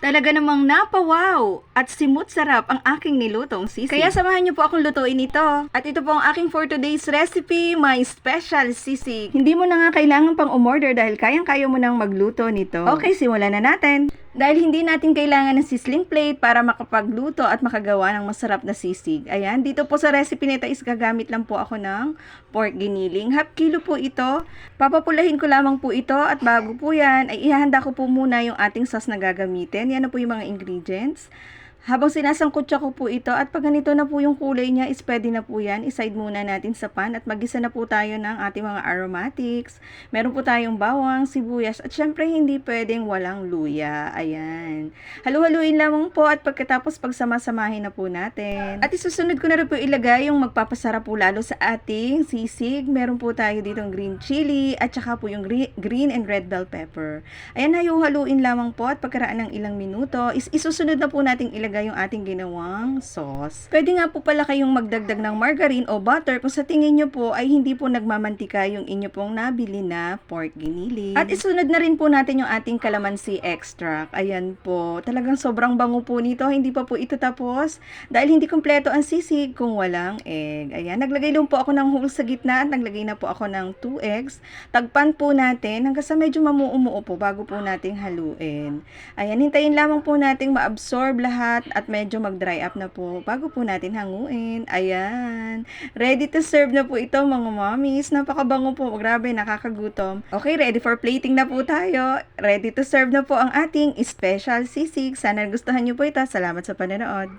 Talaga namang napawaw at simut sarap ang aking nilutong sisig. Kaya samahan niyo po akong lutuin ito. At ito po ang aking for today's recipe, my special sisig. Hindi mo na nga kailangan pang umorder dahil kayang-kaya mo nang magluto nito. Okay, simulan na natin. Dahil hindi natin kailangan ng sizzling plate para makapagluto at makagawa ng masarap na sisig. Ayan, dito po sa recipe nito is gagamit lang po ako ng pork giniling. Half kilo po ito. Papapulahin ko lamang po ito at bago po yan ay ihahanda ko po muna yung ating sauce na gagamitin. Yan na po yung mga ingredients. Habang sinasangkutsa ko po ito at pag ganito na po yung kulay niya is pwede na po yan. Iside muna natin sa pan at magisa na po tayo ng ating mga aromatics. Meron po tayong bawang, sibuyas at syempre hindi pwedeng walang luya. Ayan. Halu-haluin lamang po at pagkatapos pagsamasamahin na po natin. At isusunod ko na rin po ilagay yung magpapasarap po lalo sa ating sisig. Meron po tayo dito green chili at saka po yung gre- green and red bell pepper. Ayan, halu-haluin lamang po at pagkaraan ng ilang minuto is isusunod na po nating ilagay yung ating ginawang sauce. Pwede nga po pala kayong magdagdag ng margarine o butter kung sa tingin nyo po ay hindi po nagmamantika yung inyo pong nabili na pork giniling. At isunod na rin po natin yung ating calamansi extract. Ayan po, talagang sobrang bango po nito. Hindi pa po ito tapos dahil hindi kompleto ang sisig kung walang egg. Ayan, naglagay lang po ako ng hole sa gitna at naglagay na po ako ng 2 eggs. Tagpan po natin hanggang sa medyo mamuumuo po bago po nating haluin. Ayan, hintayin lamang po nating ma-absorb lahat at medyo mag-dry up na po bago po natin hanguin. Ayan. Ready to serve na po ito mga mommies. Napakabango po. Grabe, nakakagutom. Okay, ready for plating na po tayo. Ready to serve na po ang ating special sisig. Sana gustuhan niyo po ito. Salamat sa panonood.